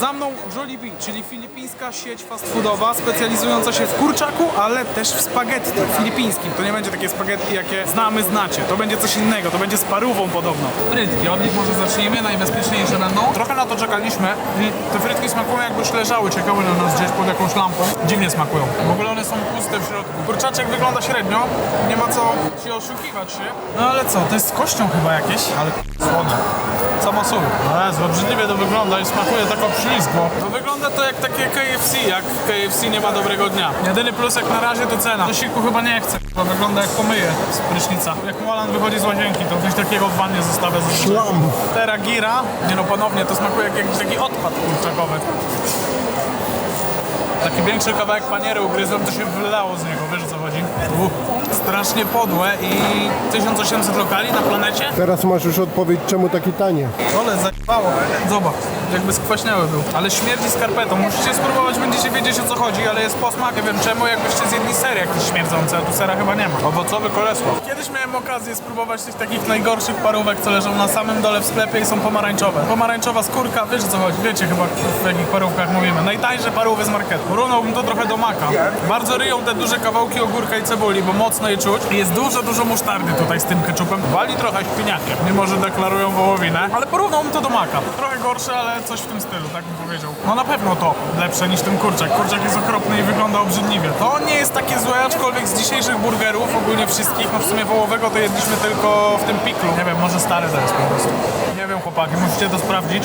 Za mną Jollibee, czyli filipińska sieć fast foodowa specjalizująca się w kurczaku, ale też w spaghetti filipińskim. To nie będzie takie spaghetti, jakie znamy, znacie. To będzie coś innego, to będzie z parówą podobno. Frytki, od nich może zacznijmy, najbezpieczniejsze będą. Trochę na to czekaliśmy i te frytki smakują jakby już leżały, czekały na nas gdzieś pod jakąś lampą. Dziwnie smakują. W ogóle one są puste w środku. Kurczaczek wygląda średnio, nie ma co się oszukiwać się. No ale co, to jest z kością chyba jakieś, ale słone. Sól. No jest, obrzydliwie to wygląda i smakuje tak obślizgło. No wygląda to jak takie KFC, jak KFC nie ma dobrego dnia. Jedyny plus jak na razie to cena. Zasiłku chyba nie chcę. To wygląda jak pomyje z prysznica. Jak Molan wychodzi z łazienki, to coś takiego w wannie zostawia zazwyczaj. Szlam. Tera gira. Nie no ponownie, to smakuje jak jakiś taki odpad kurczakowy. Taki większy kawałek paniery ugryzłem, to się wylało z niego, wiesz o co chodzi? Uff, strasznie podłe i 1800 lokali na planecie? Teraz masz już odpowiedź, czemu takie tanie. Ale zajebało. Zobacz, jakby skwaśniały był. Ale śmierdzi skarpetą. Musicie spróbować, będziecie wiedzieć o co chodzi, ale jest posmak. Nie wiem czemu, jakbyście zjedli ser jakiś śmierdzący, a tu sera chyba nie ma. Owocowy kolesław. Kiedyś miałem okazję spróbować tych takich najgorszych parówek, co leżą na samym dole w sklepie i są pomarańczowe. Pomarańczowa skórka, wiesz o co chodzi, wiecie chyba w jakich parówkach mówimy. Najtańsze parówy z marketu. Porównałbym to trochę do maka. Bardzo ryją te duże kawałki ogórka i cebuli, bo mocno je czuć. Jest dużo, dużo musztardy tutaj z tym ketchupem. Wali trochę świniakiem, mimo że deklarują wołowinę. Ale porównałbym to do maka. Trochę gorsze, ale coś w tym stylu, tak bym powiedział. No na pewno to lepsze niż ten kurczak. Kurczak jest okropny i wygląda obrzydliwie. To nie jest takie złe, aczkolwiek z dzisiejszych burgerów, ogólnie wszystkich, no w sumie wołowego to jedliśmy tylko w tym piklu. Nie wiem, może stary jest po prostu. Nie wiem chłopaki, musicie to sprawdzić.